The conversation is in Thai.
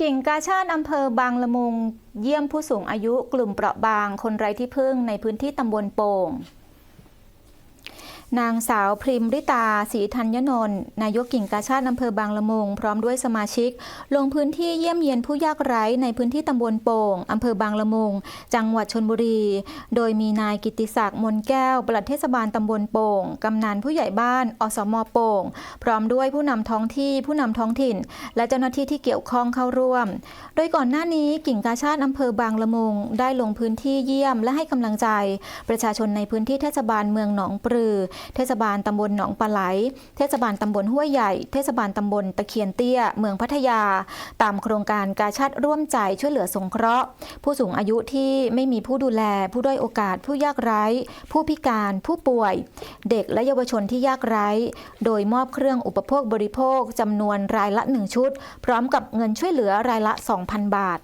กิ่งกาชาติอำเภอบางละมุง เยี่ยมผู้สูงอายุกลุ่มเปราะบางคนไร้ที่พึ่งในพื้นที่ตำบลโป่ง นางสาวพริมริตาศรีธัญนนท์นายกกิ่งกาชาติอำเภอบางละมุง พร้อมด้วยสมาชิก ลงพื้นที่เยี่ยมเยียนผู้ยากไร้ในพื้นที่ตำบลโป่งอำเภอบางละมุง จังหวัดชนบุรี โดยมีนายกิติศักดิ์มนแก้วปลัดเทศบาลตำบลโป่งกำนันผู้ใหญ่บ้านอสมโป่ง พร้อมด้วยผู้นำท้องที่ผู้นำท้องถิ่น และเจ้าหน้าที่ที่เกี่ยวข้องเข้าร่วม โดยก่อนหน้านี้กิ่งกาชาติอำเภอบางละมุง ได้ลงพื้นที่เยี่ยมและให้กำลังใจ ประชาชนในพื้นที่เทศบาลเมืองหนองปลือเทศบาลตำบลหนองปลาไหล เทศบาลตำบลห้วยใหญ่ เทศบาลตำบลตะเคียนเตี้ย เมืองพัทยา ตามโครงการกาชาติร่วมใจช่วยเหลือสงเคราะห์ ผู้สูงอายุที่ไม่มีผู้ดูแล ผู้ด้อยโอกาส ผู้ยากไร้ ผู้พิการผู้ป่วย เด็กและเยาวชนที่ยากไร้ โดยมอบเครื่องอุปโภคบริโภคจำนวนรายละ 1 ชุด พร้อมกับเงินช่วยเหลือรายละ 2,000 บาท